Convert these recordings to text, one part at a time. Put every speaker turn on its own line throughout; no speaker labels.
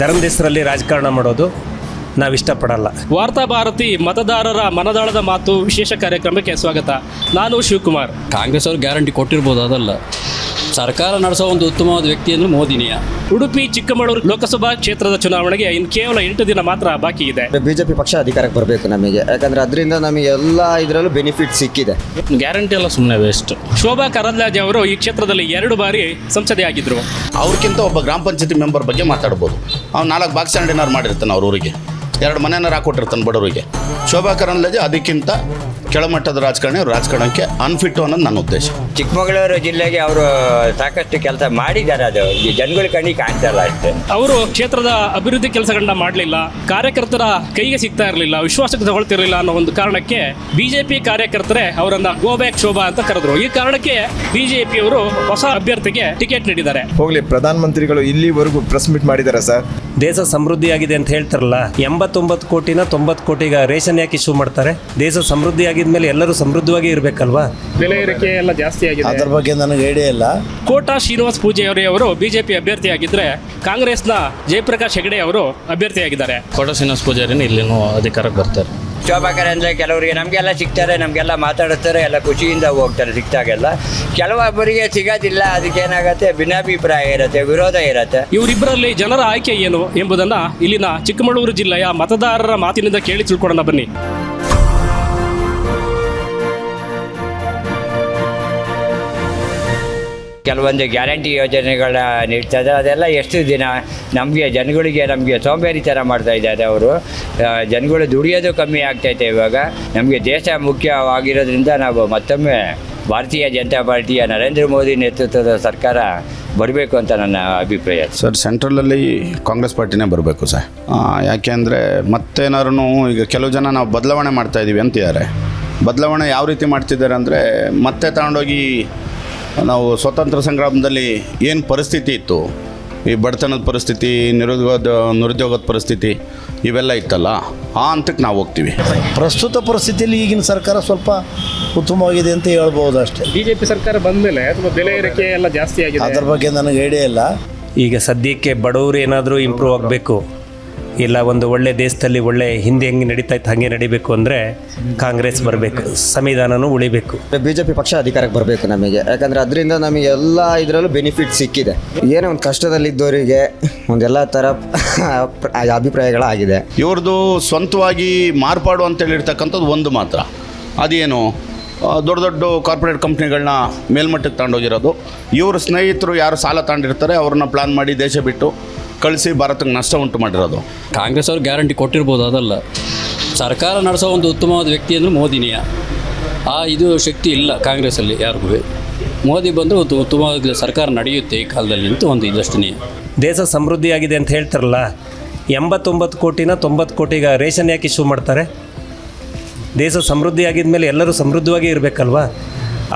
ಧರ್ಮದ ಹೆಸರಲ್ಲಿ ರಾಜಕಾರಣ ಮಾಡೋದು ನಾವು ಇಷ್ಟಪಡಲ್ಲ.
ವಾರ್ತಾ ಭಾರತಿ ಮತದಾರರ ಮನದಾಳದ ಮಾತು ವಿಶೇಷ ಕಾರ್ಯಕ್ರಮಕ್ಕೆ ಸ್ವಾಗತ. ನಾನು ಶಿವಕುಮಾರ್.
ಕಾಂಗ್ರೆಸ್ ಅವರು ಗ್ಯಾರಂಟಿ ಕೊಟ್ಟಿರ್ಬೋದು ಅದಲ್ಲ. ಸರ್ಕಾರ ನಡೆಸೋ ಒಂದು ಉತ್ತಮವಾದ ವ್ಯಕ್ತಿ ಅಂದ್ರೆ ಮೋದಿನಿಯ.
ಉಡುಪಿ ಚಿಕ್ಕಮಗಳೂರು ಲೋಕಸಭಾ ಕ್ಷೇತ್ರದ ಚುನಾವಣೆಗೆ ಇನ್ನು ಕೇವಲ ಎಂಟು ದಿನ ಮಾತ್ರ ಬಾಕಿ ಇದೆ.
ಬಿಜೆಪಿ ಪಕ್ಷ ಅಧಿಕಾರಕ್ಕೆ ಬರಬೇಕು ನಮಗೆ. ಯಾಕಂದ್ರೆ ಅದರಿಂದ ನಮಗೆ ಎಲ್ಲ ಇದರಲ್ಲೂ ಬೆನಿಫಿಟ್ ಸಿಕ್ಕಿದೆ.
ಗ್ಯಾರಂಟಿ ಎಲ್ಲ ಸುಮ್ಮನೆ ವೇಸ್ಟ್
ಶೋಭಾ ಕರಂದ್ಲಾಜೆ ಅವರು ಈ ಕ್ಷೇತ್ರದಲ್ಲಿ ಎರಡು ಬಾರಿ ಸಂಸದೆ ಆಗಿದ್ರು.
ಅವ್ರಿಗಿಂತ ಒಬ್ಬ ಗ್ರಾಮ ಪಂಚಾಯತಿ ಮೆಂಬರ್ ಬಗ್ಗೆ ಮಾತಾಡ್ಬೋದು. ಅವ್ನು ನಾಲ್ಕು ಬಾಕ್ಸ್ ಅಂಡಿನಾರು ಮಾಡಿರ್ತಾನೆ ಅವ್ರ ಊರಿಗೆ. ಎರಡು ಮನೆಯನ್ನ ಹಾಕೊಟ್ಟಿರ್ತಾನೆ ಬಡವರಿಗೆ. ಶೋಭಾ ಕರಂದ್ಲಾಜೆ ಅದಕ್ಕಿಂತ ಕೆಳಮಟ್ಟದ ರಾಜಕಾರಣಿ ಅವ್ರು ರಾಜಕಾರಣಕ್ಕೆ ಅನ್ಫಿಟ್ ಅನ್ನೋದು ನನ್ನ ಉದ್ದೇಶ.
ಚಿಕ್ಕಮಗಳೂರು ಜಿಲ್ಲೆಗೆ ಅವರು ಸಾಕಷ್ಟು ಕೆಲಸ ಮಾಡಿದ್ದಾರೆ ಅದು. ಈ ಜನಗಳ ಕಣ್ಣಿಗೆ ಕಾಣ್ತಲ್ಲ ಅಷ್ಟೇ.
ಅವರು ಕ್ಷೇತ್ರದ ಅಭಿವೃದ್ಧಿ ಕೆಲಸಗಳನ್ನ ಮಾಡಲಿಲ್ಲ ಕಾರ್ಯಕರ್ತರ ಕೈಗೆ ಸಿಗ್ತಾ ಇರಲಿಲ್ಲ ವಿಶ್ವಾಸಕ್ಕೆ ತಗೊಳ್ತಿರಲಿಲ್ಲ ಅನ್ನೋ ಒಂದು ಕಾರಣಕ್ಕೆ ಬಿಜೆಪಿ ಕಾರ್ಯಕರ್ತರೇ ಅವರನ್ನ ಗೋಬ್ಯಾಕ್ ಶೋಭಾ ಅಂತ ಕರೆದ್ರು. ಈ ಕಾರಣಕ್ಕೆ ಬಿಜೆಪಿ ಅವರು ಹೊಸ ಅಭ್ಯರ್ಥಿಗೆ ಟಿಕೆಟ್ ನೀಡಿದ್ದಾರೆ.
ಹೋಗ್ಲಿ ಪ್ರಧಾನ ಮಂತ್ರಿಗಳು ಇಲ್ಲಿವರೆಗೂ ಪ್ರೆಸ್ ಮೀಟ್ ಮಾಡಿದ್ದಾರೆ ಸರ್.
ದೇಶ ಸಮೃದ್ಧಿಯಾಗಿದೆ ಅಂತ ಹೇಳ್ತಾರಲ್ಲ ಎಂಬತ್ತೊಂಬತ್ತು ಕೋಟಿನ ತೊಂಬತ್ತು ಕೋಟಿಗ ರೇಷನ್ ಯಾಕೆ ಇಶ್ಯೂ ಮಾಡ್ತಾರೆ? ದೇಶ ಸಮೃದ್ಧಿ ಆಗಿದ್ಮೇಲೆ ಎಲ್ಲರೂ ಸಮೃದ್ಧವಾಗಿ ಇರಬೇಕಲ್ವಾ?
ಬೆಲೆ ಏರಿಕೆ ಎಲ್ಲ ಜಾಸ್ತಿ ಆಗಿದೆ.
ಅದ್ರ ಬಗ್ಗೆ ನನಗೆ ಐಡಿಯಾ ಇಲ್ಲ.
ಕೋಟಾ ಶ್ರೀನಿವಾಸ್ ಪೂಜೆಯವರೇ ಅವರು ಬಿಜೆಪಿ ಅಭ್ಯರ್ಥಿಯಾಗಿದ್ರೆ ಕಾಂಗ್ರೆಸ್ನ ಜಯಪ್ರಕಾಶ್ ಹೆಗಡೆ ಅವರು ಅಭ್ಯರ್ಥಿಯಾಗಿದ್ದಾರೆ.
ಕೋಟಾ ಶ್ರೀನಿವಾಸ ಪೂಜಾರಿನ ಇಲ್ಲಿನೂ ಅಧಿಕಾರಕ್ಕೆ ಬರ್ತಾರೆ.
ಶೋಭಾಕರ್ ಅಂದರೆ ಕೆಲವರಿಗೆ ನಮಗೆಲ್ಲ ಸಿಗ್ತಾರೆ ನಮಗೆಲ್ಲ ಮಾತಾಡಿಸ್ತಾರೆ ಎಲ್ಲ ಖುಷಿಯಿಂದ ಹೋಗ್ತಾರೆ ಸಿಕ್ತಾಗೆಲ್ಲ ಕೆಲವೊಬ್ಬರಿಗೆ ಸಿಗೋದಿಲ್ಲ ಅದಕ್ಕೇನಾಗತ್ತೆ? ಭಿನ್ನಾಭಿಪ್ರಾಯ ಇರುತ್ತೆ ವಿರೋಧ ಇರುತ್ತೆ.
ಇವರಿಬ್ಬರಲ್ಲಿ ಜನರ ಆಯ್ಕೆ ಏನು ಎಂಬುದನ್ನ ಇಲ್ಲಿನ ಚಿಕ್ಕಮಗಳೂರು ಜಿಲ್ಲೆಯ ಮತದಾರರ ಮಾತಿನಿಂದ ಕೇಳಿ ತಿಳ್ಕೊಳ್ಳೋಣ ಬನ್ನಿ.
ಕೆಲವೊಂದು ಗ್ಯಾರಂಟಿ ಯೋಜನೆಗಳ ನೀಡ್ತಾ ಇದ್ದಾರೆ ಅದೆಲ್ಲ ಎಷ್ಟು ದಿನ ನಮಗೆ ಜನಗಳಿಗೆ ನಮಗೆ ಸೋಂಬೇರಿ ಥರ ಮಾಡ್ತಾ ಇದ್ದಾರೆ ಅವರು. ಜನಗಳು ದುಡಿಯೋದು ಕಮ್ಮಿ ಆಗ್ತೈತೆ ಇವಾಗ. ನಮಗೆ ದೇಶ ಮುಖ್ಯವಾಗಿರೋದ್ರಿಂದ ನಾವು ಮತ್ತೊಮ್ಮೆ ಭಾರತೀಯ ಜನತಾ ಪಾರ್ಟಿಯ ನರೇಂದ್ರ ಮೋದಿ ನೇತೃತ್ವದ ಸರ್ಕಾರ ಬರಬೇಕು ಅಂತ ನನ್ನ ಅಭಿಪ್ರಾಯ.
ಸರ್, ಸೆಂಟ್ರಲಲ್ಲಿ ಕಾಂಗ್ರೆಸ್ ಪಾರ್ಟಿನೇ ಬರಬೇಕು ಸರ್. ಯಾಕೆಂದರೆ ಮತ್ತೇನಾದ್ರು ಈಗ ಕೆಲವು ಜನ ನಾವು ಬದಲಾವಣೆ ಮಾಡ್ತಾ ಇದ್ದೀವಿ ಅಂತಿದ್ದಾರೆ. ಬದಲಾವಣೆ ಯಾವ ರೀತಿ ಮಾಡ್ತಿದ್ದಾರೆ ಅಂದರೆ ಮತ್ತೆ ತಗೊಂಡೋಗಿ ನಾವು ಸ್ವತಂತ್ರ ಸಂಗ್ರಾಮದಲ್ಲಿ ಏನು ಪರಿಸ್ಥಿತಿ ಇತ್ತು? ಈ ಬಡತನದ ಪರಿಸ್ಥಿತಿ ನಿರುದ್ಯೋಗದ ನಿರುದ್ಯೋಗದ ಪರಿಸ್ಥಿತಿ ಇವೆಲ್ಲ ಇತ್ತಲ್ಲ? ಆ ಹಂತಕ್ಕೆ ನಾವು ಹೋಗ್ತೀವಿ.
ಪ್ರಸ್ತುತ ಪರಿಸ್ಥಿತಿಯಲ್ಲಿ ಈಗಿನ ಸರ್ಕಾರ ಸ್ವಲ್ಪ ಉತ್ತಮವಾಗಿದೆ ಅಂತ ಹೇಳ್ಬೋದು ಅಷ್ಟೇ.
ಬಿಜೆಪಿ ಸರ್ಕಾರ ಬಂದ ಮೇಲೆ ಬೆಲೆ ಏರಿಕೆ ಎಲ್ಲ ಜಾಸ್ತಿ ಆಗಿದೆ.
ಅದ್ರ ಬಗ್ಗೆ ನನಗೆ ಐಡಿಯಾ ಇಲ್ಲ.
ಈಗ ಸದ್ಯಕ್ಕೆ ಬಡವರು ಏನಾದರೂ ಇಂಪ್ರೂವ್ ಆಗಬೇಕು. ಇಲ್ಲ ಒಂದು ಒಳ್ಳೆ ದೇಶದಲ್ಲಿ ಒಳ್ಳೆ ಹಿಂದೆ ಹೆಂಗೆ ನಡೀತಾ ಇತ್ತು ಹಾಗೆ ನಡಿಬೇಕು ಅಂದರೆ ಕಾಂಗ್ರೆಸ್ ಬರಬೇಕು ಸಂವಿಧಾನನೂ ಉಳಿಬೇಕು.
ಬಿಜೆಪಿ ಪಕ್ಷ ಅಧಿಕಾರಕ್ಕೆ ಬರಬೇಕು ನಮಗೆ. ಯಾಕಂದ್ರೆ ಅದರಿಂದ ನಮಗೆ ಎಲ್ಲ ಇದರಲ್ಲೂ ಬೆನಿಫಿಟ್ ಸಿಕ್ಕಿದೆ. ಏನೋ ಒಂದು ಕಷ್ಟದಲ್ಲಿದ್ದವರಿಗೆ ಒಂದೆಲ್ಲ ಥರ ಅಭಿಪ್ರಾಯಗಳಾಗಿದೆ.
ಇವ್ರದ್ದು ಸ್ವಂತವಾಗಿ ಮಾರ್ಪಾಡು ಅಂತ ಹೇಳಿರ್ತಕ್ಕಂಥದ್ದು ಒಂದು ಮಾತ್ರ. ಅದೇನು? ದೊಡ್ಡ ದೊಡ್ಡ ಕಾರ್ಪೊರೇಟ್ ಕಂಪ್ನಿಗಳನ್ನ ಮೇಲ್ಮಟ್ಟಕ್ಕೆ ತಗೊಂಡೋಗಿರೋದು. ಇವರು ಸ್ನೇಹಿತರು ಯಾರು ಸಾಲ ತಗೊಂಡಿರ್ತಾರೆ ಅವ್ರನ್ನ ಪ್ಲಾನ್ ಮಾಡಿ ದೇಶ ಬಿಟ್ಟು ಕಳಿಸಿ ಭಾರತಕ್ಕೆ ನಷ್ಟ ಉಂಟು ಮಾಡಿರೋದು.
ಕಾಂಗ್ರೆಸ್ ಅವ್ರು ಗ್ಯಾರಂಟಿ ಕೊಟ್ಟಿರ್ಬೋದು ಅದಲ್ಲ. ಸರ್ಕಾರ ನಡೆಸೋ ಒಂದು ಉತ್ತಮವಾದ ವ್ಯಕ್ತಿ ಅಂದರೆ ಮೋದಿನಿಯ. ಆ ಇದು ಶಕ್ತಿ ಇಲ್ಲ ಕಾಂಗ್ರೆಸ್ಸಲ್ಲಿ ಯಾರಿಗೂ. ಮೋದಿ ಬಂದರೆ ಒಂದು ಉತ್ತಮವಾದ ಸರ್ಕಾರ ನಡೆಯುತ್ತೆ ಈ ಕಾಲದಲ್ಲಿ ಅಂತ ಒಂದು ಇದಷ್ಟನೇ
ದೇಶ ಸಮೃದ್ಧಿಯಾಗಿದೆ ಅಂತ ಹೇಳ್ತಾರಲ್ಲ ಎಂಬತ್ತೊಂಬತ್ತು ಕೋಟಿನ ತೊಂಬತ್ತು ಕೋಟಿಗೆ ರೇಷನ್ ಯಾಕೆ ಇಶ್ಯೂ ಮಾಡ್ತಾರೆ? ದೇಶ ಸಮೃದ್ಧಿ ಆಗಿದ್ಮೇಲೆ ಎಲ್ಲರೂ ಸಮೃದ್ಧವಾಗಿ ಇರಬೇಕಲ್ವಾ?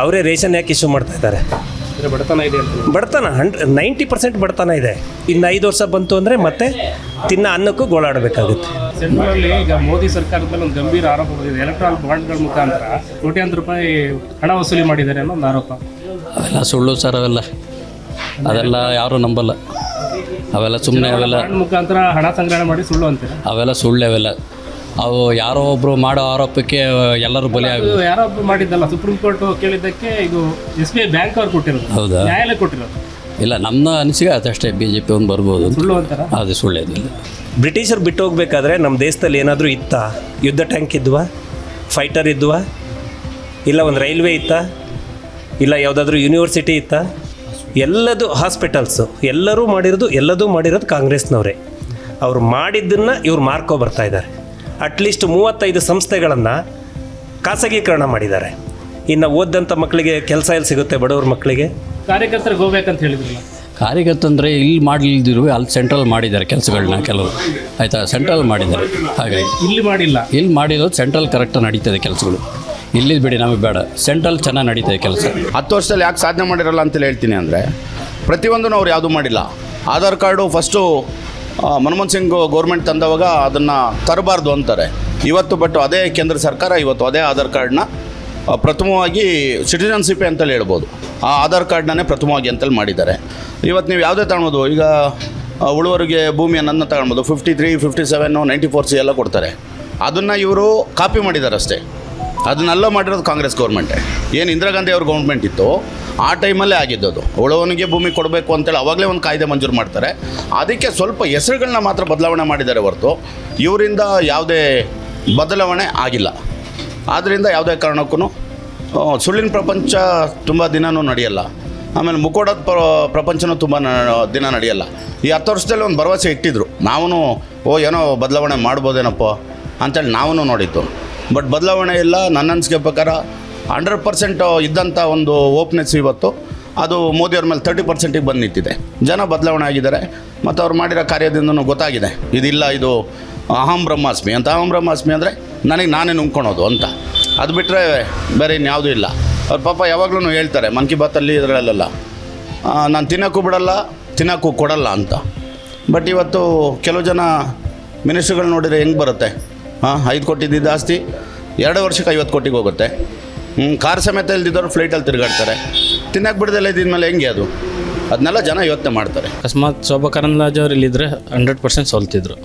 ಅವರೇ ರೇಷನ್ ಯಾಕೆ ಇಶ್ಯೂ ಮಾಡ್ತಾ ಇದ್ದಾರೆ?
ಬಡತನ ಇದೆ
ಬಡತನ ಹಂಡ್ ನೈಂಟಿ ಪರ್ಸೆಂಟ್ ಬಡತನ ಇದೆ. ಇನ್ನು ಐದು ವರ್ಷ ಬಂತು ಅಂದರೆ ಮತ್ತೆ ತಿನ್ನ ಅನ್ನಕ್ಕೂ ಗೋಳಾಡಬೇಕಾಗುತ್ತೆ.
ಸೆಂಟ್ರಲ್ ಈಗ ಮೋದಿ ಸರ್ಕಾರದ ಮೇಲೆ ಒಂದು ಗಂಭೀರ ಆರೋಪ ಬಂದಿದೆ. ಎಲೆಕ್ಟ್ರಾನಿಕ್ ಬಾಂಡ್ಗಳ ಮುಖಾಂತರ ಕೋಟ್ಯಾಂತರ ರೂಪಾಯಿ ಹಣ ವಸೂಲಿ ಮಾಡಿದ್ದಾರೆ ಅನ್ನೋ ಒಂದು ಆರೋಪ.
ಅವೆಲ್ಲ ಸುಳ್ಳು ಸರ್ ಅವೆಲ್ಲ. ಅದೆಲ್ಲ ಯಾರೂ ನಂಬಲ್ಲ. ಅವೆಲ್ಲ ಸುಮ್ಮನೆ ಅವೆಲ್ಲ
ಬಾಂಡ್ ಮುಖಾಂತರ ಹಣ ಸಂಗ್ರಹಣೆ ಮಾಡಿ ಸುಳ್ಳು ಅಂತಾರೆ?
ಅವೆಲ್ಲ ಸುಳ್ಳು ಅವೆಲ್ಲ. ಅವು ಯಾರೋ ಒಬ್ಬರು ಮಾಡೋ ಆರೋಪಕ್ಕೆ ಎಲ್ಲರೂ ಬಲಿ
ಯಾರೋ ಒಬ್ರು ಮಾಡಿದ್ದಲ್ಲ ಸುಪ್ರೀಂ ಕೋರ್ಟ್ ಕೇಳಿದ್ದಕ್ಕೆ ಇದು ಎಸ್ ಬಿ ಐ ಬ್ಯಾಂಕ್ ಅವ್ರು ಕೊಟ್ಟಿರೋದು.
ಹೌದಾ?
ನ್ಯಾಯಾಲಯ ಕೊಟ್ಟಿರೋದು.
ಇಲ್ಲ ನಮ್ಮ ಅನಿಸಿಕೆ ಅದಷ್ಟೇ ಬಿ ಜೆ ಪಿ ಒಂದು ಬರ್ಬೋದು ಅಂತ.
ಸುಳ್ಳು ಅಂತಾರ?
ಅದು ಸುಳ್ಳೇದು
ಬ್ರಿಟಿಷರು ಬಿಟ್ಟು ಹೋಗ್ಬೇಕಾದ್ರೆ ನಮ್ಮ ದೇಶದಲ್ಲಿ ಏನಾದರೂ ಇತ್ತಾ? ಯುದ್ಧ ಟ್ಯಾಂಕ್ ಇದ್ವಾ? ಫೈಟರ್ ಇದ್ವಾ? ಇಲ್ಲ ಒಂದು ರೈಲ್ವೆ ಇತ್ತಾ? ಇಲ್ಲ ಯಾವುದಾದ್ರೂ ಯೂನಿವರ್ಸಿಟಿ ಇತ್ತಾ? ಎಲ್ಲದು ಹಾಸ್ಪಿಟಲ್ಸು ಎಲ್ಲರೂ ಮಾಡಿರೋದು ಎಲ್ಲದೂ ಮಾಡಿರೋದು ಕಾಂಗ್ರೆಸ್ನವರೇ. ಅವ್ರು ಮಾಡಿದ್ದನ್ನು ಇವ್ರು ಮಾರ್ಕೊ ಬರ್ತಾ ಇದ್ದಾರೆ. ಅಟ್ಲೀಸ್ಟ್ ಮೂವತ್ತೈದು ಸಂಸ್ಥೆಗಳನ್ನು ಖಾಸಗೀಕರಣ ಮಾಡಿದ್ದಾರೆ. ಇನ್ನು ಓದಂಥ ಮಕ್ಕಳಿಗೆ ಕೆಲಸ ಎಲ್ಲಿ ಸಿಗುತ್ತೆ ಬಡವ್ರ ಮಕ್ಕಳಿಗೆ
ಕಾರ್ಯಕರ್ತರಿಗೆ ಹೋಗ್ಬೇಕಂತ ಹೇಳಿದ್ರಲ್ಲ.
ಕಾರ್ಯಕರ್ತಂದರೆ ಇಲ್ಲಿ ಮಾಡಲಿಲ್ದಿರುವ ಅಲ್ಲಿ ಸೆಂಟ್ರಲ್ ಮಾಡಿದ್ದಾರೆ ಕೆಲಸಗಳನ್ನ ಕೆಲವು. ಆಯಿತಾ? ಸೆಂಟ್ರಲ್ ಮಾಡಿದ್ದಾರೆ. ಹಾಗಾಗಿ
ಇಲ್ಲಿ ಮಾಡಿಲ್ಲ.
ಇಲ್ಲಿ ಮಾಡಿರೋದು ಸೆಂಟ್ರಲ್ ಕರೆಕ್ಟಾಗಿ ನಡೀತದೆ ಕೆಲಸಗಳು. ಇಲ್ಲಿ ಬಿಡಿ ನಮಗೆ ಬೇಡ. ಸೆಂಟ್ರಲ್ ಚೆನ್ನಾಗಿ ನಡೀತದೆ ಕೆಲಸ.
ಹತ್ತು ವರ್ಷದಲ್ಲಿ ಯಾಕೆ ಸಾಧನೆ ಮಾಡಿರಲ್ಲ ಅಂತೇಳಿ ಹೇಳ್ತೀನಿ ಅಂದರೆ ಪ್ರತಿಯೊಂದನ್ನು ಅವ್ರು ಯಾವುದೂ ಮಾಡಿಲ್ಲ. Aadhaar card first Manmohan Singh government ತಂದವಾಗ ಅದನ್ನು ತರಬಾರ್ದು ಅಂತಾರೆ. ಇವತ್ತು ಬಟ್ ಅದೇ ಕೇಂದ್ರ ಸರ್ಕಾರ ಇವತ್ತು ಅದೇ ಆಧಾರ್ ಕಾರ್ಡ್ನ ಪ್ರಥಮವಾಗಿ ಸಿಟಿಜನ್ಶಿಪ್ ಅಂತಲೇ ಹೇಳ್ಬೋದು. ಆ ಆಧಾರ್ ಕಾರ್ಡ್ನೇ ಪ್ರಥಮವಾಗಿ ಅಂತೇಳಿ ಮಾಡಿದ್ದಾರೆ. ಇವತ್ತು ನೀವು ಯಾವುದೇ ತಗೊಳ್ಬೋದು, ಈಗ ಉಳುವರಿಗೆ ಭೂಮಿಯನ್ನು ತಗೊಳ್ಬೋದು. Fifty three fifty seven ninety four C ಎಲ್ಲ ಕೊಡ್ತಾರೆ. ಅದನ್ನು ಇವರು ಕಾಪಿ ಮಾಡಿದ್ದಾರೆ ಅಷ್ಟೇ ಅದನ್ನೆಲ್ಲ ಮಾಡಿರೋದು ಕಾಂಗ್ರೆಸ್ ಗೌರ್ಮೆಂಟೇ ಏನು ಇಂದಿರಾ ಗಾಂಧಿ ಅವ್ರ ಗೌರ್ಮೆಂಟ್ ಇತ್ತು, ಆ ಟೈಮಲ್ಲೇ ಆಗಿದ್ದದು ಉಳವನಿಗೆ ಭೂಮಿ ಕೊಡಬೇಕು ಅಂತೇಳಿ ಅವಾಗಲೇ ಒಂದು ಕಾಯ್ದೆ ಮಂಜೂರು ಮಾಡ್ತಾರೆ. ಅದಕ್ಕೆ ಸ್ವಲ್ಪ ಹೆಸರುಗಳನ್ನ ಮಾತ್ರ ಬದಲಾವಣೆ ಮಾಡಿದ್ದಾರೆ ಹೊರತು, ಇವರಿಂದ ಯಾವುದೇ ಬದಲಾವಣೆ ಆಗಿಲ್ಲ. ಆದ್ದರಿಂದ ಯಾವುದೇ ಕಾರಣಕ್ಕೂ ಸುಳ್ಳಿನ ಪ್ರಪಂಚ ತುಂಬ ದಿನವೂ ನಡೆಯಲ್ಲ. ಆಮೇಲೆ ಮುಕೋಡದ ಪ್ರ, ಪ್ರಪಂಚನೂ ತುಂಬ ದಿನ ನಡೆಯಲ್ಲ. ಈ ಹತ್ತು ವರ್ಷದಲ್ಲಿ ಒಂದು ಭರವಸೆ ಇಟ್ಟಿದ್ರು. ನಾವೂ ಓ, ಏನೋ ಬದಲಾವಣೆ ಮಾಡ್ಬೋದೇನಪ್ಪ ಅಂತೇಳಿ ನಾವೂ ನೋಡಿದ್ದು. ಬಟ್ ಬದಲಾವಣೆ ಇಲ್ಲ. ನನ್ನ ಅನಿಸಿಕೆ ಪ್ರಕಾರ ಹಂಡ್ರೆಡ್ ಪರ್ಸೆಂಟ್ ಇದ್ದಂಥ ಒಂದು ಓಪ್ನೆಸ್ ಇವತ್ತು. ಅದು ಮೋದಿಯವ್ರ ಮೇಲೆ ತರ್ಟಿ ಪರ್ಸೆಂಟಿಗೆ ಬಂದು ನಿಂತಿದೆ ಜನ ಬದಲಾವಣೆ ಆಗಿದ್ದಾರೆ. ಮತ್ತು ಅವ್ರು ಮಾಡಿರೋ ಕಾರ್ಯದಿಂದನೂ ಗೊತ್ತಾಗಿದೆ. ಇದಿಲ್ಲ, ಇದು ಅಹಂ ಬ್ರಹ್ಮಾಸ್ಮಿ. ಅಂತ ಅಹಂ ಬ್ರಹ್ಮಾಸ್ಮಿ ಅಂದರೆ ನನಗೆ ನಾನೇ ನುಂಗ್ಕೊಳೋದು ಅಂತ. ಅದು ಬಿಟ್ಟರೆ ಬೇರೆ ಇನ್ಯಾವುದೂ ಇಲ್ಲ. ಅವ್ರ ಪಾಪ ಯಾವಾಗಲೂ ಹೇಳ್ತಾರೆ, ಮನ್ ಕಿ ಬಾತಲ್ಲಿ ಇದರಲ್ಲೆಲ್ಲ ನಾನು ತಿನ್ನೋಕ್ಕೂ ಬಿಡಲ್ಲ, ತಿನ್ನೋಕ್ಕೂ ಕೊಡಲ್ಲ ಅಂತ. ಬಟ್ ಇವತ್ತು ಕೆಲವು ಜನ ಮಿನಿಸ್ಟ್ರುಗಳು ನೋಡಿದರೆ ಹೆಂಗೆ ಬರುತ್ತೆ? ಹಾಂ ಐದು ಕೋಟಿದ್ದಿದ್ದು ಆಸ್ತಿ ಎರಡು ವರ್ಷಕ್ಕೆ ಐವತ್ತು ಕೋಟಿಗೆ ಹೋಗುತ್ತೆ. ಹ್ಞೂ ಕಾರ್ ಸಮೇತ ಇಲ್ದಿದ್ದವ್ರು ಫ್ಲೈಟಲ್ಲಿ ತಿರುಗಾಡ್ತಾರೆ. ತಿನ್ನಕ್ಕೆ ಬಿಡದಲ್ಲ ಇದ್ದಿದ್ಮೇಲೆ ಹೆಂಗೆ ಅದು? ಅದನ್ನೆಲ್ಲ ಜನ ಯೋಚನೆ ಮಾಡ್ತಾರೆ.
ಅಕಸ್ಮಾತ್ ಶೋಭಾ ಕರಂದ್ಲಾಜೆ ಅವ್ರು ಇಲ್ಲಿದ್ದರೆ ಹಂಡ್ರೆಡ್ ಪರ್ಸೆಂಟ್ ಸೋಲ್ತಿದ್ರು.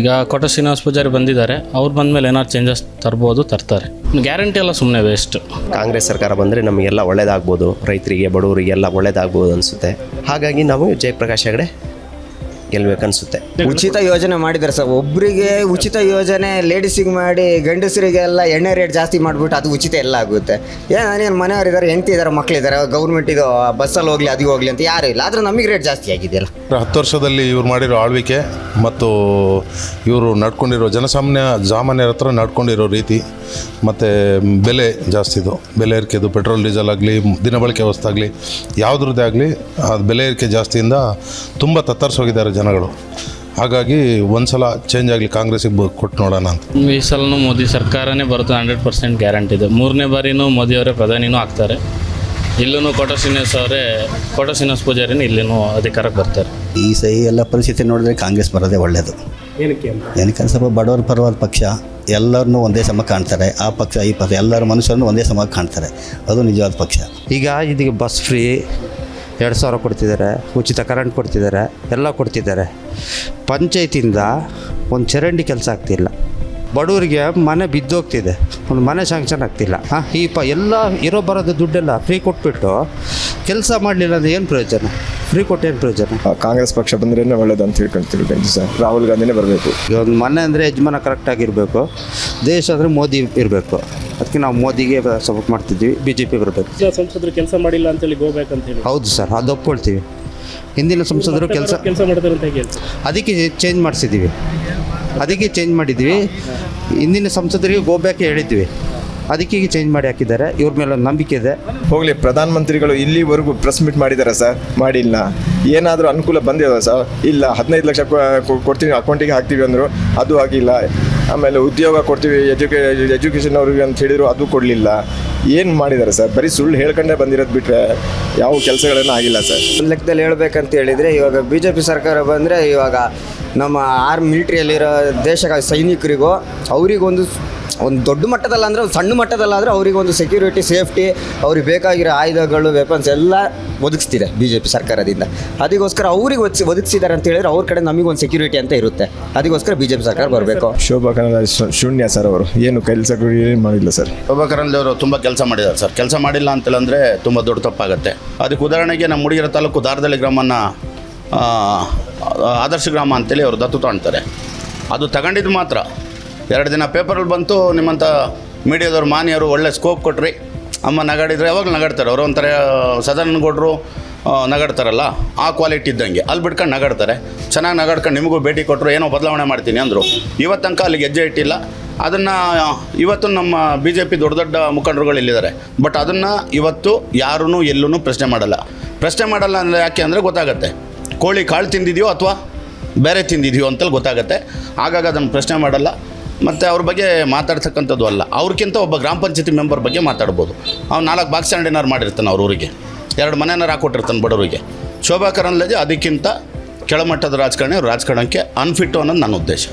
ಈಗ ಕೋಟ ಶ್ರೀನಿವಾಸ ಪೂಜಾರಿ ಬಂದಿದ್ದಾರೆ. ಅವ್ರು ಬಂದಮೇಲೆ ಏನಾದ್ರು ಚೇಂಜಸ್ ತರ್ಬೋದು ತರ್ತಾರೆ. ಗ್ಯಾರಂಟಿ ಎಲ್ಲ ಸುಮ್ಮನೆ ವೇಸ್ಟ್
ಕಾಂಗ್ರೆಸ್ ಸರ್ಕಾರ ಬಂದರೆ ನಮಗೆಲ್ಲ ಒಳ್ಳೇದಾಗ್ಬೋದು. ರೈತರಿಗೆ ಬಡವರಿಗೆಲ್ಲ ಒಳ್ಳೇದಾಗ್ಬೋದು ಅನಿಸುತ್ತೆ. ಹಾಗಾಗಿ ನಾವು ಜಯಪ್ರಕಾಶ್ ಹೆಗಡೆ ಗೆಲ್ಬೇಕನ್ಸುತ್ತೆ.
ಉಚಿತ ಯೋಜನೆ ಮಾಡಿದ್ದಾರೆ ಸರ್. ಒಬ್ಬರಿಗೆ ಉಚಿತ ಯೋಜನೆ ಲೇಡೀಸಿಗೆ ಮಾಡಿ ಗಂಡಸರಿಗೆಲ್ಲ ಎಣ್ಣೆ ರೇಟ್ ಜಾಸ್ತಿ ಮಾಡಿಬಿಟ್ಟು ಅದು ಉಚಿತ ಎಲ್ಲ ಆಗುತ್ತೆ. ಏ ನಾನೇನು ಮನೆಯವರಿದ್ದಾರೆ ಹೆಂಡತಿ ಇದ್ದಾರೆ ಮಕ್ಕಳಿದ್ದಾರೆ ಗೌರ್ಮೆಂಟ್ ಇದು ಬಸ್ಸಲ್ಲಿ ಹೋಗಲಿ ಅದಿಗೆ ಹೋಗಲಿ ಅಂತ ಯಾರು ಇಲ್ಲ. ಆದರೆ ನಮಗೆ ರೇಟ್ ಜಾಸ್ತಿ ಆಗಿದೆಯಲ್ಲ.
ಹತ್ತು ವರ್ಷದಲ್ಲಿ ಇವ್ರು ಮಾಡಿರೋ ಆಳ್ವಿಕೆ ಮತ್ತು ಇವರು ನಡ್ಕೊಂಡಿರೋ ಜನಸಾಮಾನ್ಯ ಸಾಮಾನ್ಯರ ಹತ್ರ ನಡ್ಕೊಂಡಿರೋ ರೀತಿ ಮತ್ತು ಬೆಲೆ ಜಾಸ್ತಿದು ಬೆಲೆ ಏರಿಕೆದು ಪೆಟ್ರೋಲ್ ಡೀಸೆಲ್ ಆಗಲಿ ದಿನಬಳಕೆ ವಸ್ತು ಆಗಲಿ ಯಾವುದ್ರದ್ದೇ ಆಗಲಿ ಅದು ಬೆಲೆ ಏರಿಕೆ ಜಾಸ್ತಿಯಿಂದ ತುಂಬ ತತ್ತರಿಸೋಗಿದ್ದಾರೆ ಜನಗಳು. ಹಾಗಾಗಿ ಒಂದ್ಸಲ ಚೇಂಜ್ ಆಗಲಿ ಕಾಂಗ್ರೆಸ್ಗೆ ಕೊಟ್ಟು ನೋಡೋಣ ಅಂತ.
ಈ ಸಲನೂ ಮೋದಿ ಸರ್ಕಾರನೇ ಬರುತ್ತೆ ಹಂಡ್ರೆಡ್ ಪರ್ಸೆಂಟ್ ಗ್ಯಾರಂಟಿ ಇದೆ. ಮೂರನೇ ಬಾರಿನೂ ಮೋದಿಯವರೇ ಪ್ರಧಾನಿನೂ ಆಗ್ತಾರೆ. ಇಲ್ಲೂ ಕೋಟ ಶ್ರೀನಿವಾಸ ಅವರೇ ಕೋಟ ಶ್ರೀನಿವಾಸ ಪೂಜಾರಿನೂ ಇಲ್ಲಿನೂ ಅಧಿಕಾರಕ್ಕೆ ಬರ್ತಾರೆ.
ಈ ಸಹಿ ಎಲ್ಲ ಪರಿಸ್ಥಿತಿ ನೋಡಿದ್ರೆ ಕಾಂಗ್ರೆಸ್ ಬರೋದೇ ಒಳ್ಳೆಯದು
ಏನಕ್ಕೆ ಅಂತ?
ಏನಕ್ಕೆ ಸ್ವಲ್ಪ ಬಡವರ ಪರವಾದ ಪಕ್ಷ ಎಲ್ಲರನ್ನೂ ಒಂದೇ ಸಮ ಕಾಣ್ತಾರೆ. ಆ ಪಕ್ಷ ಈ ಪಕ್ಷ ಎಲ್ಲರ ಮನುಷ್ಯರನ್ನು ಒಂದೇ ಸಮ ಕಾಣ್ತಾರೆ. ಅದು ನಿಜವಾದ ಪಕ್ಷ.
ಈಗ ಇದಕ್ಕೆ ಬಸ್ ಫ್ರೀ ಎರಡು ಸಾವಿರ ಕೊಡ್ತಿದ್ದಾರೆ, ಉಚಿತ ಕರೆಂಟ್ ಕೊಡ್ತಿದ್ದಾರೆ, ಎಲ್ಲ ಕೊಡ್ತಿದ್ದಾರೆ. ಪಂಚಾಯತಿಂದ ಒಂದು ಚರಂಡಿ ಕೆಲಸ ಆಗ್ತಿಲ್ಲ. ಬಡವರಿಗೆ ಮನೆ ಬಿದ್ದೋಗ್ತಿದೆ, ಒಂದು ಮನೆ ಶಾಂಕ್ಷನ್ ಆಗ್ತಿಲ್ಲ. ಹಾಂ ಈ ಪ ಎಲ್ಲ ಇರೋ ಬರೋದು ದುಡ್ಡೆಲ್ಲ ಫ್ರೀ ಕೊಟ್ಬಿಟ್ಟು ಕೆಲಸ ಮಾಡಲಿಲ್ಲ ಅಂದರೆ ಏನು ಪ್ರಯೋಜನ? ಫ್ರೀ ಕೊಟ್ಟೇನ್ ಏನು ಪ್ರಯೋಜನ?
ಕಾಂಗ್ರೆಸ್ ಪಕ್ಷ ಬಂದ್ರೇನೆ ಒಳ್ಳೇದು ಅಂತ ತಿಳ್ಕೊಂಡು ಸರ್. ರಾಹುಲ್ ಗಾಂಧಿನೇ ಬರಬೇಕು.
ಇವಾಗ ಒಂದು ಮನೆ ಅಂದರೆ ಯಜಮಾನ ಕರೆಕ್ಟಾಗಿರಬೇಕು ದೇಶ ಅಂದರೆ ಮೋದಿ ಇರಬೇಕು. ಅದಕ್ಕೆ ನಾವು ಮೋದಿಗೆ ಸಪೋರ್ಟ್ ಮಾಡ್ತಿದ್ವಿ ಬಿ ಜೆ ಪಿ ಬರಬೇಕು
ಸಂಸದರು ಕೆಲಸ ಮಾಡಿಲ್ಲ ಅಂತೇಳಿ ಹೋಗ್ಬೇಕಂತ ಹೇಳಿ.
ಹೌದು ಸರ್ ಅದು ಒಪ್ಕೊಳ್ತೀವಿ. ಹಿಂದಿನ ಸಂಸದರು ಕೆಲಸ
ಕೆಲಸ ಮಾಡ್ತಾರೆ ಅಂತ ಹೇಳಿ
ಅದಕ್ಕೆ ಚೇಂಜ್ ಮಾಡಿಸಿದ್ದೀವಿ. ಅದಕ್ಕೆ ಚೇಂಜ್ ಮಾಡಿದ್ವಿ ಹಿಂದಿನ ಸಂಸದರಿಗೆ ಗೋಬ್ಯಾಕೆ ಹೇಳಿದ್ವಿ. ಅದಕ್ಕೆ ಈಗ ಚೇಂಜ್ ಮಾಡಿ ಹಾಕಿದ್ದಾರೆ. ಇವ್ರ ಮೇಲೆ ಒಂದು ನಂಬಿಕೆ ಇದೆ.
ಹೋಗಲಿ ಪ್ರಧಾನಮಂತ್ರಿಗಳು ಇಲ್ಲಿವರೆಗೂ ಪ್ರೆಸ್ ಮೀಟ್ ಮಾಡಿದ್ದಾರೆ ಸರ್. ಮಾಡಿಲ್ಲ. ಏನಾದರೂ ಅನುಕೂಲ ಬಂದಿದೆ ಸರ್? ಇಲ್ಲ. ಹದಿನೈದು ಲಕ್ಷ ಕೊಡ್ತೀವಿ ಅಕೌಂಟಿಗೆ ಹಾಕ್ತೀವಿ ಅಂದರು. ಅದು ಆಗಿಲ್ಲ. ಆಮೇಲೆ ಉದ್ಯೋಗ ಕೊಡ್ತೀವಿ ಎಜುಕೇ ಎಜುಕೇಷನ್ ಅವ್ರಿಗೆ ಅಂತ ಹೇಳಿದ್ರು ಅದು ಕೊಡಲಿಲ್ಲ. ಏನು ಮಾಡಿದ್ದಾರೆ ಸರ್? ಬರೀ ಸುಳ್ಳು ಹೇಳ್ಕೊಂಡೇ ಬಂದಿರೋದು ಬಿಟ್ಟರೆ ಯಾವ ಕೆಲಸಗಳೇನೂ ಆಗಿಲ್ಲ ಸರ್.
ಒಂದು ಲೆಕ್ಕದಲ್ಲಿ ಹೇಳ್ಬೇಕಂತ ಹೇಳಿದರೆ ಇವಾಗ ಬಿ ಜೆ ಪಿ ಸರ್ಕಾರ ಬಂದರೆ ಇವಾಗ ನಮ್ಮ ಆರ್ಮಿ ಮಿಲಿಟ್ರಿಯಲ್ಲಿರೋ ದೇಶಗಳ ಸೈನಿಕರಿಗೂ ಅವರಿಗೊಂದು ಒಂದು ದೊಡ್ಡ ಮಟ್ಟದಲ್ಲಿ ಅಂದರೆ ಒಂದು ಸಣ್ಣ ಮಟ್ಟದಲ್ಲಾದರೆ ಅವರಿಗೊಂದು ಸೆಕ್ಯೂರಿಟಿ ಸೇಫ್ಟಿ ಅವ್ರಿಗೆ ಬೇಕಾಗಿರೋ ಆಯುಧಗಳು ವೆಪನ್ಸ್ ಎಲ್ಲ ಒದಗಿಸ್ತಿದೆ ಬಿ ಜೆ ಪಿ ಸರ್ಕಾರದಿಂದ. ಅದಕ್ಕೋಸ್ಕರ ಅವ್ರಿಗೆ ಒದಗಿಸಿ ಒದಗಿಸಿದ್ದಾರೆ ಅಂತ ಹೇಳಿದ್ರೆ ಅವ್ರ ಕಡೆ ನಮಗೊಂದು ಸೆಕ್ಯೂರಿಟಿ ಅಂತ ಇರುತ್ತೆ. ಅದಕ್ಕೋಸ್ಕರ ಬಿ ಜೆ ಪಿ ಸರ್ಕಾರ ಬರಬೇಕು.
ಶೋಭಾ ಕರಂದ್ಲಾಜೆ ಶೂನ್ಯ ಸರ್ ಅವರು. ಏನು ಕೆಲಸ ಏನು ಮಾಡಿಲ್ಲ ಸರ್?
ಶೋಭಾ ಕರಂದ್ಲಾಜೆ ಅವರು ತುಂಬ ಕೆಲಸ ಮಾಡಿದ್ದಾರೆ ಸರ್. ಕೆಲಸ ಮಾಡಿಲ್ಲ ಅಂತೇಳಂದರೆ ತುಂಬ ದೊಡ್ಡ ತಪ್ಪಾಗುತ್ತೆ. ಅದಕ್ಕೆ ಉದಾಹರಣೆಗೆ ನಮ್ಮ ಹುಡುಗಿರ ತಾಲೂಕು ದಾರದಳ್ಳಿ ಗ್ರಾಮನ ಆ, ಆದರ್ಶ ಗ್ರಾಮ ಅಂತೇಳಿ ಅವರು ದತ್ತು ತಗೊಳ್ತಾರೆ ಅದು ತಗೊಂಡಿದ್ದು ಮಾತ್ರ. ಎರಡು ದಿನ ಪೇಪರಲ್ಲಿ ಬಂತು ನಿಮ್ಮಂಥ ಮೀಡಿಯಾದವ್ರು, ಮಾನ್ಯರು, ಒಳ್ಳೆ ಸ್ಕೋಪ್ ಕೊಟ್ರಿ. ಅಮ್ಮ ನಗಾಡಿದ್ರೆ ಯಾವಾಗಲೂ ನಗಾಡ್ತಾರೆ. ಅವರು ಒಂಥರ ಸದನ ಕೊಟ್ಟರು ನಗಾಡ್ತಾರಲ್ಲ, ಆ ಕ್ವಾಲಿಟಿ ಇದ್ದಂಗೆ. ಅಲ್ಲಿ ಬಿಟ್ಕೊಂಡು ನಗಾಡ್ತಾರೆ. ಚೆನ್ನಾಗಿ ನಗಾಡ್ಕೊಂಡು ನಿಮಗೂ ಭೇಟಿ ಕೊಟ್ಟರು ಏನೋ ಬದಲಾವಣೆ ಮಾಡ್ತೀನಿ ಅಂದರು. ಇವತ್ತು ತನಕ ಅಲ್ಲಿಗೆ ಹೆಜ್ಜೆ ಇಟ್ಟಿಲ್ಲ. ಅದನ್ನು ಇವತ್ತು ನಮ್ಮ ಬಿ ಜೆ ಪಿ ದೊಡ್ಡ ದೊಡ್ಡ ಮುಖಂಡರುಗಳು ಇಲ್ಲಿದ್ದಾರೆ. ಬಟ್ ಅದನ್ನು ಇವತ್ತು ಯಾರೂ ಎಲ್ಲೂ ಪ್ರಶ್ನೆ ಮಾಡಲ್ಲ. ಪ್ರಶ್ನೆ ಮಾಡಲ್ಲ ಅಂದರೆ ಯಾಕೆ ಅಂದರೆ ಗೊತ್ತಾಗತ್ತೆ. ಕೋಳಿ ಕಾಳು ತಿಂದಿದೆಯೋ ಅಥವಾ ಬೇರೆ ತಿಂದಿದೆಯೋ ಅಂತಲ್ಲಿ ಗೊತ್ತಾಗತ್ತೆ. ಹಾಗಾಗಿ ಅದನ್ನು ಪ್ರಶ್ನೆ ಮಾಡಲ್ಲ. ಮತ್ತು ಅವ್ರ ಬಗ್ಗೆ ಮಾತಾಡ್ತಕ್ಕಂಥದ್ದು ಅಲ್ಲ. ಅವ್ರಿಗಿಂತ ಒಬ್ಬ ಗ್ರಾಮ ಪಂಚಾಯತಿ ಮೆಂಬರ್ ಬಗ್ಗೆ ಮಾತಾಡ್ಬೋದು. ಅವ್ನು ನಾಲ್ಕು ಬಾಕ್ಸ್ ಏನಾರು ಮಾಡಿರ್ತಾನೆ ಅವ್ರ ಊರಿಗೆ. ಎರಡು ಮನೆನಾರು ಹಾಕೊಟ್ಟಿರ್ತಾನೆ ಬಡವರಿಗೆ. ಶೋಭಾ ಕರಂದ್ಲಾಜೆ ಅದಕ್ಕಿಂತ ಕೆಳಮಟ್ಟದ ರಾಜಕಾರಣಿ, ಅವ್ರ ರಾಜಕಾರಣಕ್ಕೆ ಅನ್ಫಿಟ್ಟು ಅನ್ನೋದು ನನ್ನ ಉದ್ದೇಶ.